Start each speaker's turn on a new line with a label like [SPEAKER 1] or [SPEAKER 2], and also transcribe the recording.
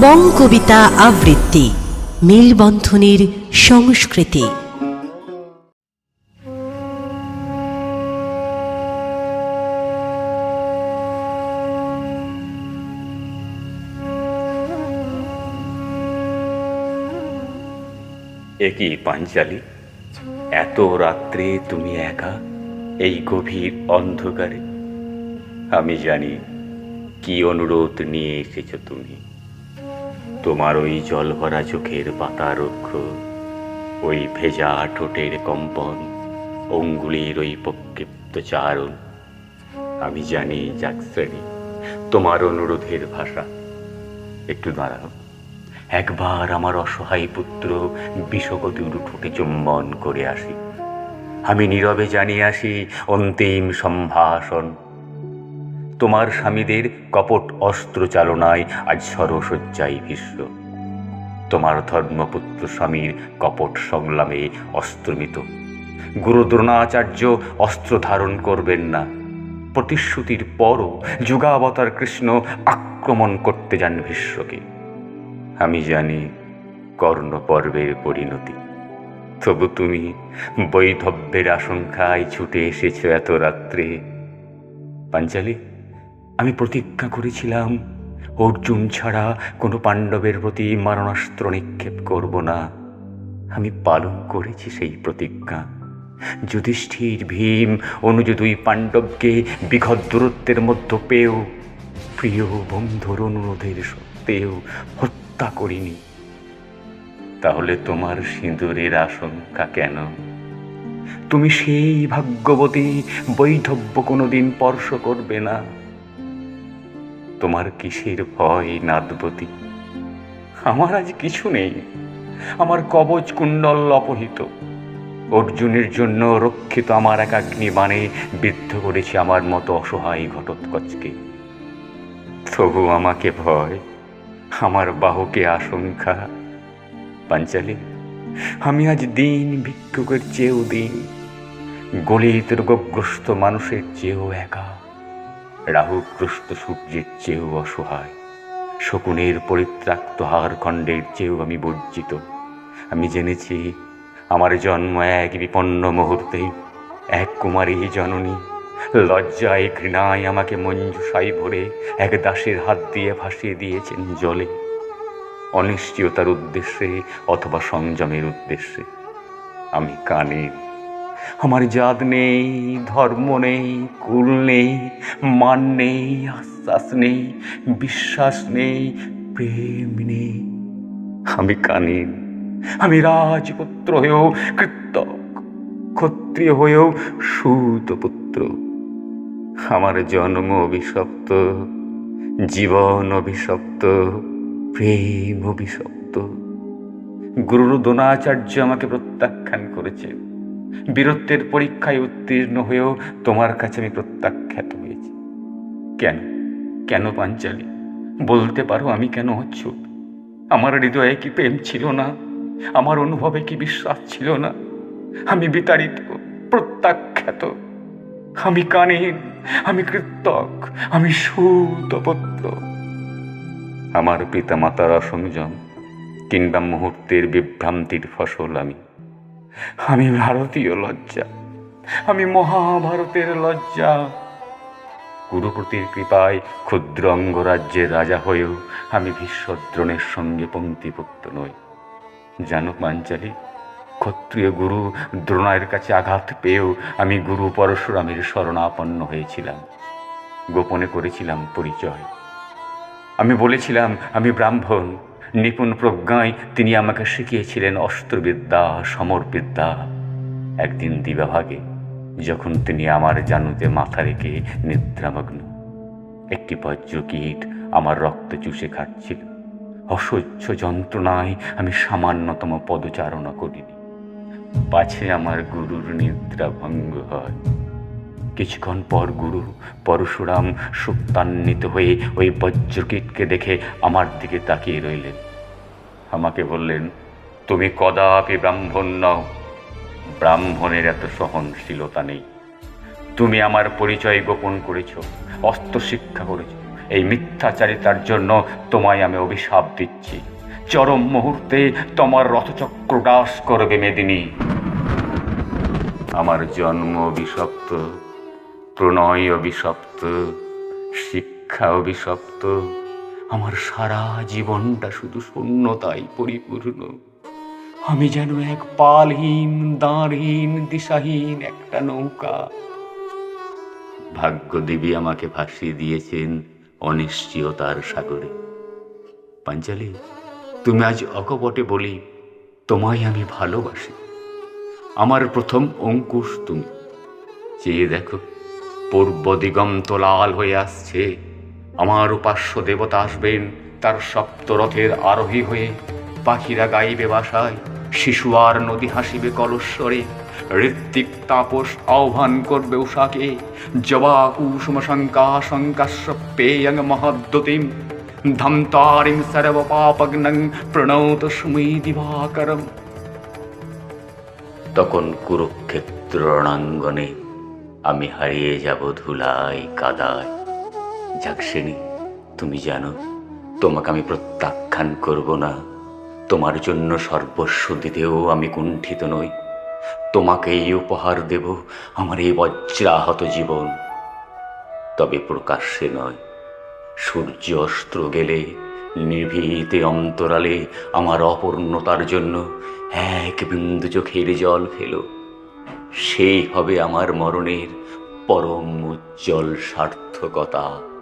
[SPEAKER 1] বং কবিতা আবৃত্তি, মেলবন্ধনের সংস্কৃতি।
[SPEAKER 2] একই পাঞ্চালি? এত রাত্রে তুমি একা এই গভীর অন্ধকারে? আমি জানি কি অনুরোধ নিয়ে এসেছ তুমি। তোমার ওই জল ভরা চোখের পাতা রক্ষ, ওই ভেজা ঠোঁটের কম্পন, অঙ্গুলির ওই প্রক্ষিপ্ত চারণ। আমি জানি যাকশ্রেণী তোমার অনুরোধের ভাষা। একটু দাঁড়াও। একবার আমার অসহায় পুত্র বিষকদুর ঠোঁটে চুম্বন করে আসি। আমি নীরবে জানিয়ে আসি, অন্তিম সম্ভাষণ। তোমার স্বামীদের কপট অস্ত্র চালনায় আজ সরসজ্জাই ভীষ্ম। তোমার ধর্মপুত্র স্বামীর কপট সংগ্রামে অস্ত্রমিত। গুরু দ্রোণাচার্য অস্ত্র ধারণ করবেন না। প্রতিশ্রুতির পরও যুগাবতার কৃষ্ণ আক্রমণ করতে যান ভীষ্মকে। আমি জানি কর্ণ পর্বের পরিণতি। তবু তুমি বৈধব্যের আশঙ্কায় ছুটে এসেছ এত রাত্রে। পাঞ্চালি আমি প্রতিজ্ঞা করেছিলাম, অর্জুন ছাড়া কোনো পাণ্ডবের প্রতি মারণাস্ত্র নিক্ষেপ করব না। আমি পালন করেছি সেই প্রতিজ্ঞা। যুধিষ্ঠির ভীম অনুজ দুই পাণ্ডবকে বিঘত দূরত্বের মধ্যে পেয়েও, প্রিয় বন্ধুর অনুরোধের সত্ত্বেও হত্যা করিনি। তাহলে তোমার সিঁদুরের আশঙ্কা কেন? তুমি সেই ভাগ্যবতী বৈধব্য কোনোদিন স্পর্শ করবে না। তোমার কিসের ভয়, নাদবতী? আমার আজ কিছু নেই। আমার কবচ কুণ্ডল অপহিত। অর্জুনের জন্য রক্ষিত আমার এক অগ্নিবাণে বিদ্ধ করেছে আমার মতো অসহায় ঘটোৎকচকে। তবু আমাকে ভয়, আমার বাহুকে আশঙ্কা। পাঞ্চালি, আমি আজ দিন ভিক্ষুকের চেয়েও দিন, গলিত রোগগ্রস্ত মানুষের চেয়েও একা। রাহুগ্রস্ত সূর্যের চেয়েও অসহায়। শকুনের পরিত্রাক্ত হারখণ্ডের চেয়েও আমি বর্জিত। আমি জেনেছি, আমার জন্ম এক বিপন্ন মুহূর্তে এক কুমারী জননী, লজ্জায়, ঘৃণায় আমাকে মঞ্জুষায় ভরে এক দাসের হাত দিয়ে ভাসিয়ে দিয়েছেন জলে। অনিশ্চয়তার উদ্দেশ্যে অথবা সংযমের উদ্দেশ্যে। আমি কানে আমার জাত নেই, ধর্ম নেই, কুল নেই, মান নেই, আশ্বাস নেই, বিশ্বাস নেই, প্রেম নেই। আমি কানিন, আমি রাজপুত্র হয়েও কৃতক ক্ষত্রিয় হয়েও সুতপুত্র আমার জন্ম অভিশপ্ত, জীবন অভিশপ্ত, প্রেম অভিশপ্ত। গুরু দ্রোণাচার্য আমাকে প্রত্যাখ্যান করেছে বীরত্বের পরীক্ষায় উত্তীর্ণ হয়েও তোমার কাছে আমি প্রত্যাখ্যাত হয়েছি। কেন? কেন পাঞ্চালি? বলতে পারো আমি কেন অচ্ছুত? আমার হৃদয়ে কি প্রেম ছিল না? আমার অনুভবে কি বিশ্বাস ছিল না? আমি বিতাড়িত, প্রত্যাখ্যাত। আমি কানীন, আমি কৃতক, আমি সুতপত্র আমার পিতা মাতার অসংযম কিংবা মুহূর্তের বিভ্রান্তির ফসল আমি। আমি ভারতীয় লজ্জা। আমি মহাভারতের লজ্জা। গুরুপতির কৃপায় ক্ষুদ্র অঙ্গরাজ্যের রাজা হয়েও আমি ভীষ্মদ্রোণের সঙ্গে পঙ্ক্তিভুক্ত নই। জানো পাঞ্চালি ক্ষত্রিয় গুরু দ্রোণায়ের কাছে আঘাত পেয়েও আমি গুরু পরশুরামের শরণাপন্ন হয়েছিলাম। গোপনে করেছিলাম পরিচয়। আমি বলেছিলাম, আমি ব্রাহ্মণ নিপুণ প্রজ্ঞায় তিনি আমাকে শিখিয়েছিলেন অস্ত্রবিদ্যা, সমরবিদ্যা। একদিন দিবাভাগে, যখন তিনি আমার জানুতে মাথা রেখে নিদ্রামগ্ন, একটি বজ্রকীট আমার রক্ত চুষে খাচ্ছিল। অসহ্য যন্ত্রণায় আমি সামান্যতম পদচারণা করিনি। পাছে আমার গুরুর নিদ্রা ভঙ্গ হয়। কিছুক্ষণ পর গুরু পরশুরাম সুক্তান্বিত হয়ে ওই বজ্রকীটকে দেখে আমার দিকে তাকিয়ে রইলেন। আমাকে বললেন, তুমি কদাপি ব্রাহ্মণ নও। ব্রাহ্মণের এত সহনশীলতা নেই। তুমি আমার পরিচয় গোপন করেছ অস্ত্র শিক্ষা করেছ। এই মিথ্যাচারিতার জন্য তোমায় আমি অভিশাপ দিচ্ছি। চরম মুহূর্তে তোমার রথচক্র দাস করবে মেদিনী। আমার জন্ম অভিশপ্ত, প্রণয় অভিশপ্ত, শিক্ষা অভিশপ্ত আমার সারা জীবনটা শুধু শূন্যতায় পরিপূর্ণ। আমি যেন এক পালহীন, দাঁড়হীন, দিশাহীন একটা নৌকা। ভাগ্যদেবী আমাকে ভাসিয়ে দিয়েছেন অনিশ্চয়তার সাগরে। পাঞ্চালি, তুমি আজ অকপটে বলি, তোমায় আমি ভালোবাসি। আমার প্রথম অঙ্কুশ তুমি। চেয়ে দেখো পূর্ব দিগন্ত লাল হয়ে আসছে। আমার উপাস্য দেবতা আসবেন, তার সপ্তরথের আরোহী হয়ে পাখিরা গাইবে বাসায়, শিশু আর নদী হাসিবে কলস্বরে, ঋত্বিক তাপস আহ্বান করবে উষাকে জবা কুসুম শঙ্কা শঙ্কাশ্ব পেয়ং মহাদ্যতিম ধমতারিং সর্ব পাপগ্নং প্রণৌত সুমী দিবাকরম। তখন কুরুক্ষেত্র রণাঙ্গনে আমি হারিয়ে যাব ধুলায় কাদায়। যাকসেনি তুমি জানো, তোমাকে আমি প্রত্যাখ্যান করব না। তোমার জন্য সর্বস্ব দিতেও আমি কুণ্ঠিত নই। তোমাকে এই উপহার দেব আমার এই বজ্রাহত জীবন। তবে প্রকাশ্যে নয়, সূর্য অস্ত্র গেলে নিভৃতে অন্তরালে আমার অপূর্ণতার জন্য এক বিন্দু চোখের জল ফেলো। সেই হবে আমার মরণের পরম উজ্জ্বল সার্থকতা।